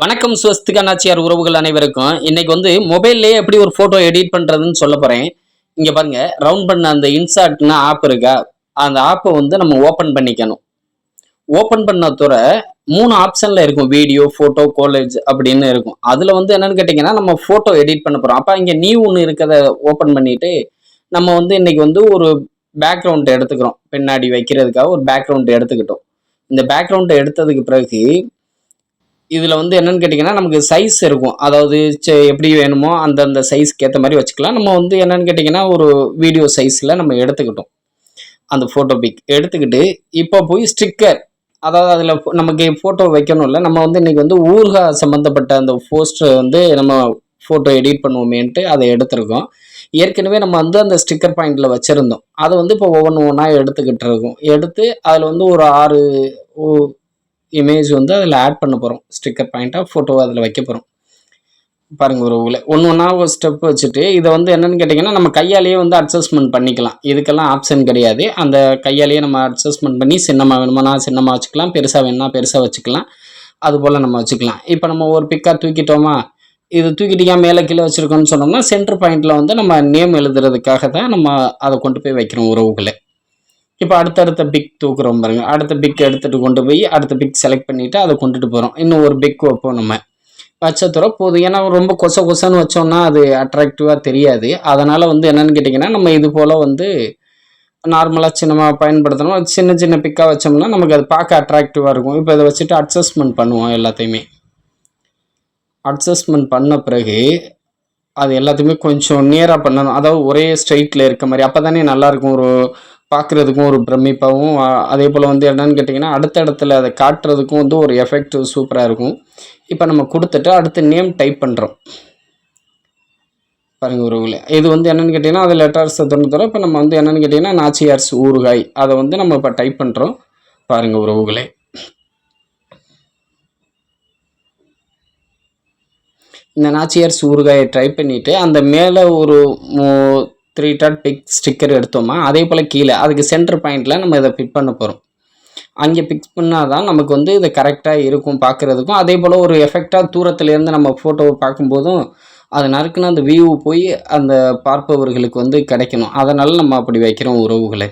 வணக்கம் சுவஸ்திகா நாச்சியார் உறவுகள் அனைவருக்கும். இன்னைக்கு வந்து மொபைல்லேயே எப்படி ஒரு ஃபோட்டோ எடிட் பண்ணுறதுன்னு சொல்ல போகிறேன் இங்கே பாருங்க ரவுண்ட் பண்ண அந்த இன்சார்ட்னு ஆப் இருக்கா? அந்த ஆப்பை வந்து நம்ம ஓப்பன் பண்ணிக்கணும். ஓப்பன் பண்ண துறை மூணு ஆப்ஷனில் இருக்கும். வீடியோ ஃபோட்டோ காலேஜ் அப்படின்னு இருக்கும். அதில் வந்து என்னன்னு கேட்டிங்கன்னா நம்ம ஃபோட்டோ எடிட் பண்ண போகிறோம் அப்போ இங்கே நியூ ஒன்று இருக்கிறத ஓப்பன் பண்ணிட்டு நம்ம வந்து இன்னைக்கு வந்து ஒரு பேக்ரவுண்ட் எடுத்துக்கிறோம். பின்னாடி வைக்கிறதுக்காக ஒரு பேக்ரவுண்ட் எடுத்துக்கிட்டோம். இந்த பேக்ரவுண்டை எடுத்ததுக்கு பிறகு இதில் வந்து என்னென்னு கேட்டிங்கன்னா நமக்கு சைஸ் இருக்கும். அதாவது சே- எப்படி வேணுமோ அந்தந்த சைஸ்க்கு ஏற்ற மாதிரி வச்சுக்கலாம். நம்ம வந்து என்னன்னு கேட்டிங்கன்னா ஒரு வீடியோ சைஸில் நம்ம எடுத்துக்கிட்டோம். அந்த ஃபோட்டோ பிக் எடுத்துக்கிட்டு இப்போ போய் ஸ்டிக்கர் அதாவது அதில் நமக்கு ஃபோட்டோ வைக்கணும்ல. நம்ம வந்து இன்றைக்கி வந்து ஊர்கா சம்மந்தப்பட்ட அந்த போஸ்டர் வந்து நம்ம ஃபோட்டோ எடிட் பண்ணுவோமேன்ட்டு அதை எடுத்திருக்கோம். ஏற்கனவே நம்ம வந்து அந்த ஸ்டிக்கர் பாயிண்டில் வச்சுருந்தோம். அதை வந்து இப்போ ஒவ்வொன்று ஒன்றா எடுத்துக்கிட்டு இருக்கோம் எடுத்து அதில் வந்து ஒரு ஆறு இமேஜ் வந்து அதில் ஆட் பண்ண போகிறோம் ஸ்டிக்கர் பாயிண்ட்டாக ஃபோட்டோ அதில் வைக்க போகிறோம் பாருங்கள் ஒரு ஒன்று ஒன்றா ஒரு ஸ்டெப் வச்சுட்டு இதை வந்து என்னென்னு கேட்டிங்கன்னா நம்ம கையாலேயே வந்து அட்ஜஸ்ட்மெண்ட் பண்ணிக்கலாம். இதுக்கெல்லாம் ஆப்ஷன் கிடையாது. அந்த கையாலேயே நம்ம அட்ஜஸ்ட்மெண்ட் பண்ணி சின்னமாக வேணுமானா சின்னமாக வச்சுக்கலாம். பெருசாக வேணும்னா பெருசாக வச்சுக்கலாம். அது போல் நம்ம வச்சுக்கலாம். இப்போ நம்ம ஒரு பிக்காக தூக்கிட்டோமா? இது தூக்கிட்டு மேலே கீழே வச்சுருக்கோம்னு சொன்னோம்னா சென்டர் பாயிண்டில் வந்து நம்ம நேம் எழுதுறதுக்காக தான் நம்ம அதை கொண்டு போய் வைக்கிறோம் உறவுகளை. இப்போ அடுத்தடுத்த பிக் தூக்குறோம் பாருங்க. அடுத்த பிக் எடுத்துட்டு கொண்டு போய் அடுத்த பிக் செலக்ட் பண்ணிட்டு அதை கொண்டுட்டு போகிறோம் இன்னும் ஒரு பிக் வைப்போம் நம்ம. வச்சதுற போதும். ஏன்னா ரொம்ப கொச கொசன்னு வச்சோம்னா அது அட்ராக்டிவாக தெரியாது. அதனால் வந்து என்னன்னு கேட்டிங்கன்னா நம்ம இது போல் வந்து நார்மலாக சின்னமாக பயன்படுத்தணும். சின்ன சின்ன பிக்காக வச்சோம்னா நமக்கு அது பார்க்க அட்ராக்டிவாக இருக்கும். இப்போ இதை வச்சுட்டு அட்ஜஸ்ட்மெண்ட் பண்ணுவோம் எல்லாத்தையுமே. அட்ஜஸ்ட்மெண்ட் பண்ண பிறகு அது எல்லாத்தையுமே கொஞ்சம் நேராக பண்ணணும். அதாவது ஒரே ஸ்ட்ரைட்டில் இருக்க மாதிரி. அப்போ தானே நல்லாயிருக்கும் ஒரு பார்க்குறதுக்கும் ஒரு பிரமிப்பாகவும் அதே போல் வந்து என்னன்னு கேட்டிங்கன்னா அடுத்த இடத்துல அதை காட்டுறதுக்கும் வந்து ஒரு எஃபெக்ட் சூப்பராக இருக்கும். இப்போ நம்ம கொடுத்துட்டு அடுத்து நேம் டைப் பண்ணுறோம் பாருங்கள் உறவுகளே இது வந்து என்னென்னு கேட்டிங்கன்னா அது லெட்டர்ஸ் தொண்ணூத்தரம் இப்போ நம்ம வந்து என்னென்னு கேட்டிங்கன்னா நாச்சியார்ஸ் ஊறுகாய். அதை வந்து நம்ம இப்போ டைப் பண்ணுறோம் பாருங்கள் உறவுகளே இந்த நாச்சியார்ஸ் ஊறுகாயை ட்ரை பண்ணிவிட்டு அந்த மேலே ஒரு த்ரீ டாட் பிக் ஸ்டிக்கர் எடுத்தோமா அதே போல் கீழே அதுக்கு சென்டர் பாயிண்டில் நம்ம இதை பிக் பண்ண போகிறோம் அங்கே பிக்ஸ் பண்ணால் தான் நமக்கு வந்து இது கரெக்டாக இருக்கும் பார்க்குறதுக்கும். அதே போல் ஒரு எஃபெக்டாக தூரத்துலேருந்து நம்ம ஃபோட்டோவை பார்க்கும்போதும் அது நறுக்குன்னு அந்த வியூ போய் அந்த பார்ப்பவர்களுக்கு வந்து கிடைக்கணும். அதனால் நம்ம அப்படி வைக்கிறோம் உறவுகளை.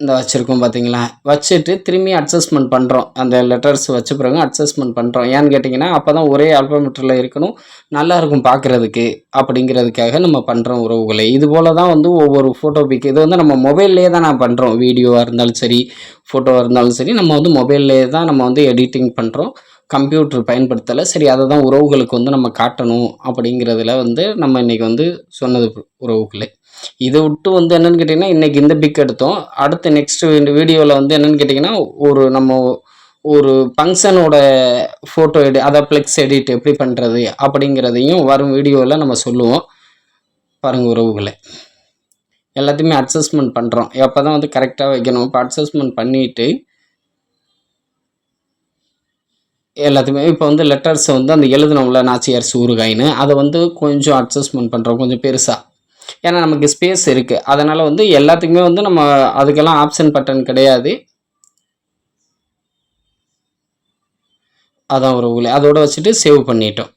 இந்த வச்சுருக்கோம் பார்த்தீங்களா வச்சுட்டு திரும்பி அட்ஜஸ்ட்மெண்ட் பண்ணுறோம் அந்த லெட்டர்ஸ் வச்ச பிறகு அட்ஜஸ்ட்மெண்ட் பண்ணுறோம் ஏன்னு கேட்டிங்கன்னா அப்போ தான் ஒரே அல்பமீட்டரில் இருக்கணும். நல்லா இருக்கும் பார்க்குறதுக்கு அப்படிங்கிறதுக்காக நம்ம பண்ணுறோம் உறவுகளை. இது போல் தான் வந்து ஒவ்வொரு ஃபோட்டோ பிக் இது வந்து நம்ம மொபைல்லே தான் நான் பண்ணுறோம் வீடியோவாக இருந்தாலும் சரி ஃபோட்டோவாக இருந்தாலும் சரி நம்ம வந்து மொபைல்லே தான் நம்ம வந்து எடிட்டிங் பண்ணுறோம் கம்ப்யூட்டர் பயன்படுத்தலை சரி அதை தான் உறவுகளுக்கு வந்து நம்ம காட்டணும் அப்படிங்கிறதுல வந்து நம்ம இன்றைக்கி வந்து சொன்னது உறவுகளே. இதை விட்டு வந்து என்னன்னு கேட்டிங்கன்னா இன்றைக்கி இந்த பிக் எடுத்தோம். அடுத்து நெக்ஸ்ட் இந்த வீடியோவில் வந்து என்னன்னு கேட்டிங்கன்னா ஒரு நம்ம ஒரு ஃபங்க்ஷனோட ஃபோட்டோ எடி அதை ப்ளெக்ஸ் எடிட் எப்படி பண்ணுறது அப்படிங்கிறதையும் வரும் வீடியோவில் நம்ம சொல்லுவோம். பாருங்க உறவுகளை. எல்லாத்தையுமே அட்ஜஸ்ட்மெண்ட் பண்ணுறோம் எப்போ தான் வந்து கரெக்டாக வைக்கணும் இப்போ அட்ஜஸ்ட்மெண்ட் பண்ணிவிட்டு எல்லாத்தையுமே இப்போ வந்து லெட்டர்ஸை வந்து அந்த எழுதணும்ல நாச்சியார் சூறுகாயின்னு அதை வந்து கொஞ்சம் அட்ஜஸ்ட்மெண்ட் பண்ணுறோம் கொஞ்சம் பெருசாக ஏன்னா நமக்கு ஸ்பேஸ் இருக்குது அதனால் வந்து எல்லாத்துக்குமே வந்து நம்ம அதுக்கெல்லாம் ஆப்ஷன் பட்டன் கிடையாது. அதான் ஒரு ஊழி அதோட வச்சுட்டு சேவ் பண்ணிட்டோம்.